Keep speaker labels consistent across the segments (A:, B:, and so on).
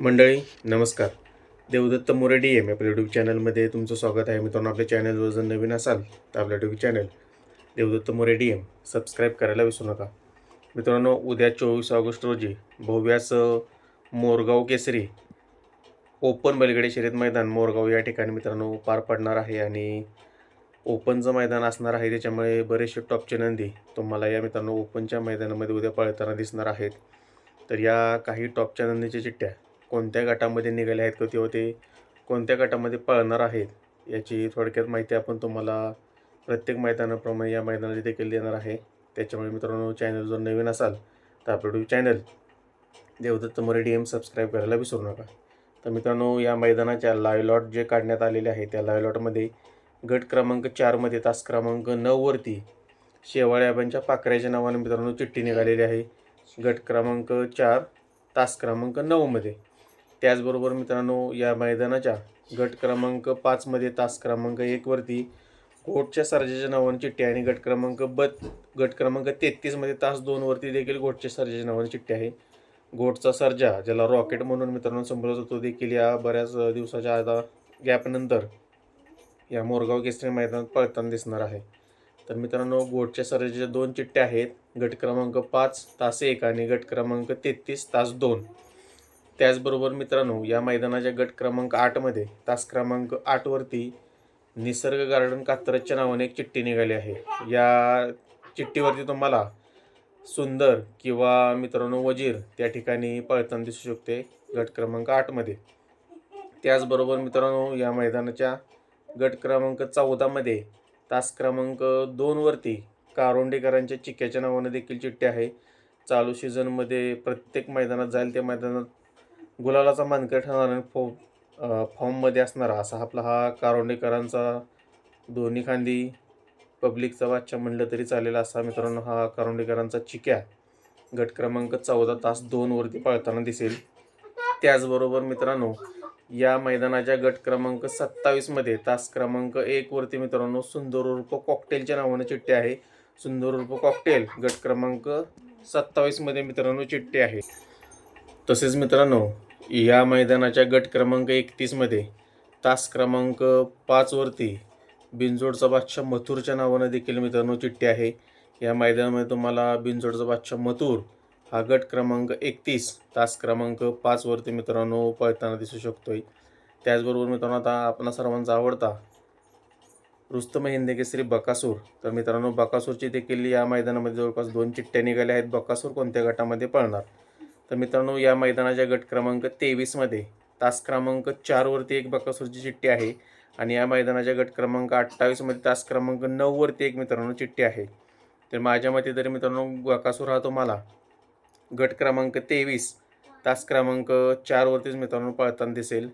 A: मंडळी नमस्कार. देवदत्त मोरेडी एम आपल्या यूट्यूब चॅनलमध्ये तुमचं स्वागत आहे. मित्रांनो आपल्या चॅनलवर जर नवीन असाल तर आपल्या YouTube channel Devdatt More D M subscribe करायला विसरू नका. मित्रांनो उद्या चोवीस ऑगस्ट रोजी भव्यास मोरगाव केसरी ओपन बैलगाडी शर्यत मैदान मोरगाव या ठिकाणी मित्रांनो पार पडणार आहे आणि ओपनचं मैदान असणार आहे. त्याच्यामुळे बरेचसे टॉपचे नंदी तुम्हाला या मित्रांनो ओपनच्या मैदानामध्ये उद्या पळताना दिसणार आहेत. तर या काही टॉपच्या नंदीच्या चिठ्ठ्या कोणत्या गटामध्ये निघाले आहेत किंवा ते कोणत्या गटामध्ये पळणार आहेत याची थोडक्यात माहिती आपण तुम्हाला प्रत्येक मैदानाप्रमाणे या मैदानाची देखील देणार आहे. त्याच्यामुळे मित्रांनो चॅनल जर नवीन असाल तर आपलं YouTube channel Devdatt Marathi D M subscribe करायला विसरू नका. तर मित्रांनो या मैदानाच्या लायलॉट जे काढण्यात आलेले आहे त्या लायलॉटमध्ये गट क्रमांक चारमध्ये तास क्रमांक नऊवरती शेवाळ्याबांच्या पाकऱ्याच्या नावाने मित्रांनो चिठ्ठी निघालेली आहे. गट क्रमांक चार तास क्रमांक नऊमध्ये त्याचबरोबर मित्रांनो या मैदानाच्या गट क्रमांक पाचमध्ये तास क्रमांक एकवरती घोटच्या सर्जाच्या नावाने चिठ्ठी आणि गट क्रमांक ब गट क्रमांक तेहतीसमध्ये तास दोनवरती देखील घोटच्या सर्जाच्या नावाने चिठ्ठी आहे. घोटचा सर्जा ज्याला रॉकेट म्हणून मित्रांनो संबोधत होतो देखील या बऱ्याच दिवसाच्या आता गॅपनंतर या मोरगाव केसरी मैदानात पळताना दिसणार आहे. तर मित्रांनो गोटच्या सर्जाच्या दोन चिठ्ठ्या आहेत. गट क्रमांक पाच तास एक आणि गट क्रमांक तेहतीस तास दोन. त्याचबरोबर मित्रांनो या मैदानाच्या गट क्रमांक आठमध्ये तास क्रमांक आठवरती निसर्ग गार्डन कात्रजच्या नावाने एक चिठ्ठी निघाली आहे. या चिठ्ठीवरती तुम्हाला सुंदर किंवा मित्रांनो वजीर त्या ठिकाणी पळताना दिसू शकते गट क्रमांक आठमध्ये त्याचबरोबर मित्रांनो या मैदानाच्या गट क्रमांक चौदामध्ये तास क्रमांक दोनवरती कारोंडेकरांच्या चिक्याच्या नावानं देखील चिठ्ठी आहे. चालू सीझनमध्ये प्रत्येक मैदानात जाईल त्या मैदानात गुलालाचा मानकर ठरणार आणि फो फॉर्ममध्ये असणारा असा आपला हा कारोंडेकरांचा दोन्ही खांदी पब्लिकचा बादशाह म्हणलं तरी चालेल असा मित्रांनो हा कारोंडेकरांचा चिक्या गट क्रमांक चौदा तास दोनवरती पळताना दिसेल. त्याचबरोबर मित्रांनो या मैदानाच्या गट क्रमांक सत्तावीसमध्ये तास क्रमांक एकवरती मित्रांनो सुंदर उर्फ कॉकटेलच्या नावानं चिठ्ठी आहे. सुंदर उर्फ कॉकटेल गट क्रमांक सत्तावीसमध्ये मित्रांनो चिठ्ठी आहे. तसेच मित्रांनो या मैदानाच्या गट क्रमांक एकतीसमध्ये तास क्रमांक पाचवरती बिंजोडचा बादशाह मथुरच्या नावानं देखील मित्रांनो चिठ्ठी आहे. या मैदानामध्ये तुम्हाला बिंजोडचा बादशाह मथुर हा गट क्रमांक एकतीस तास क्रमांक पाचवरती मित्रांनो पळताना दिसू शकतोय. त्याचबरोबर मित्रांनो आता आपणा सर्वांचा आवडता रुस्तम हिंदकेसरी बकासूर. तर मित्रांनो बकासूरची देखील या मैदानामध्ये जवळपास दोन चिठ्ठ्या निघाल्या आहेत. बकासूर कोणत्या गटामध्ये पळणार? तर मित्रांनो या मैदानाच्या गट क्रमांक तेवीसमध्ये तास क्रमांक चारवरती एक बकासूरची चिठ्ठी आहे आणि या मैदानाच्या गट क्रमांक अठ्ठावीसमध्ये तास क्रमांक नऊवरती एक मित्रांनो चिठ्ठी आहे. तर माझ्या मते तरी मित्रांनो बकासूर हा तुम्हाला गट क्रमांक तेवीस तास क्रमांक चारवरतीच मित्रांनो पळताना दिसेल.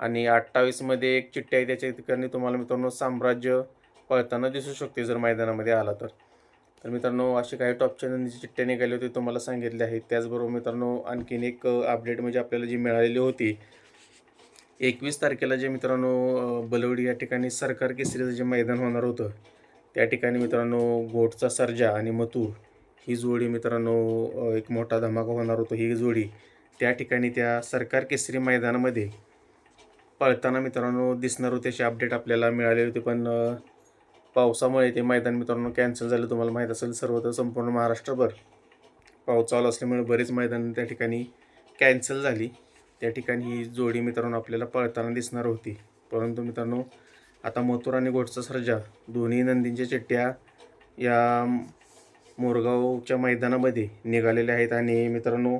A: आणि अठ्ठावीसमध्ये एक चिठ्ठी आहे त्याच्या ठिकाणी तुम्हाला मित्रांनो साम्राज्य पळताना दिसू शकते जर मैदानामध्ये आला तर. तर मित्रांनो असे काही टॉपच्या चॅनलची चिठ्ठ्या निघाले होते तुम्हाला सांगितले आहेत. त्याचबरोबर मित्रांनो आणखीन एक अपडेट म्हणजे आपल्याला जी मिळालेली होती एकवीस तारखेला जे मित्रांनो बलवडी या ठिकाणी सरकार केसरीचं जे मैदान होणार होतं त्या ठिकाणी मित्रांनो गोटचा सर्जा आणि मथुर ही जोडी मित्रांनो एक मोठा धमाका होणार होतो. ही जोडी त्या ठिकाणी त्या सरकार केसरी मैदानामध्ये पळताना मित्रांनो दिसणार होते अशी अपडेट आपल्याला मिळाली होती. पण पावसामुळे ते मैदान मित्रांनो कॅन्सल झालं. तुम्हाला माहीत असेल सर्वत्र संपूर्ण महाराष्ट्रभर पाऊस चालू असल्यामुळे बरेच मैदान त्या ठिकाणी कॅन्सल झाली. त्या ठिकाणी ही जोडी मित्रांनो आपल्याला पळताना दिसणार होती. परंतु मित्रांनो आता मथुर आणि गोडचा सर्जा दोन्ही नंदींच्या चिट्ट्या या मोरगावच्या मैदानामध्ये निघालेल्या आहेत. आणि मित्रांनो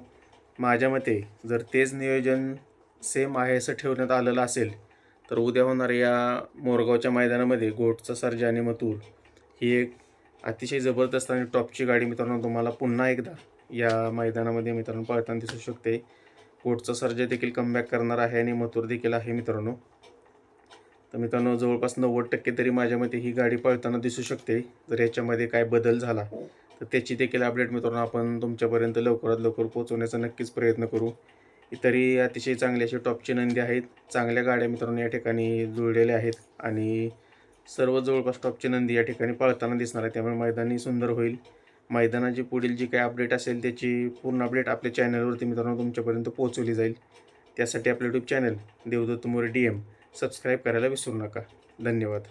A: माझ्या मते जर तेच नियोजन सेम आहे असं ठेवण्यात आलेलं असेल तर उद्या होणाऱ्या मोरगावच्या मैदानामध्ये गोटचा सर्जा आणि मतूर ही एक अतिशय जबरदस्त आणि टॉपची गाडी मित्रांनो तुम्हाला पुन्हा एकदा या मैदानामध्ये मित्रांनो पळताना दिसू शकते. गोटचा सर्जा देखील कमबॅक करणार आहे आणि मतूर देखील आहे मित्रांनो. तर मित्रांनो जवळपास नव्वद टक्के तरी माझ्या मते ही गाडी पळताना दिसू शकते. जर याच्यामध्ये काय बदल झाला तर त्याची देखील अपडेट मित्रांनो आपण तुमच्यापर्यंत लवकरात लवकर पोहोचवण्याचा नक्कीच प्रयत्न करू. इतरही अतिशय चांगले असे टॉपचे नंदी आहेत. चांगल्या गाड्या मित्रांनो या ठिकाणी जुळलेल्या आहेत. आणि सर्व जवळपास टॉपची नंदी या ठिकाणी पळताना दिसणार आहे त्यामुळे मैदानही सुंदर होईल. मैदानाची पुढील जी काही अपडेट असेल त्याची पूर्ण अपडेट आपल्या चॅनलवरती मित्रांनो तुमच्यापर्यंत पोहोचवली जाईल. त्यासाठी आपलं YouTube channel Devdatt More D M subscribe करायला विसरू नका. धन्यवाद.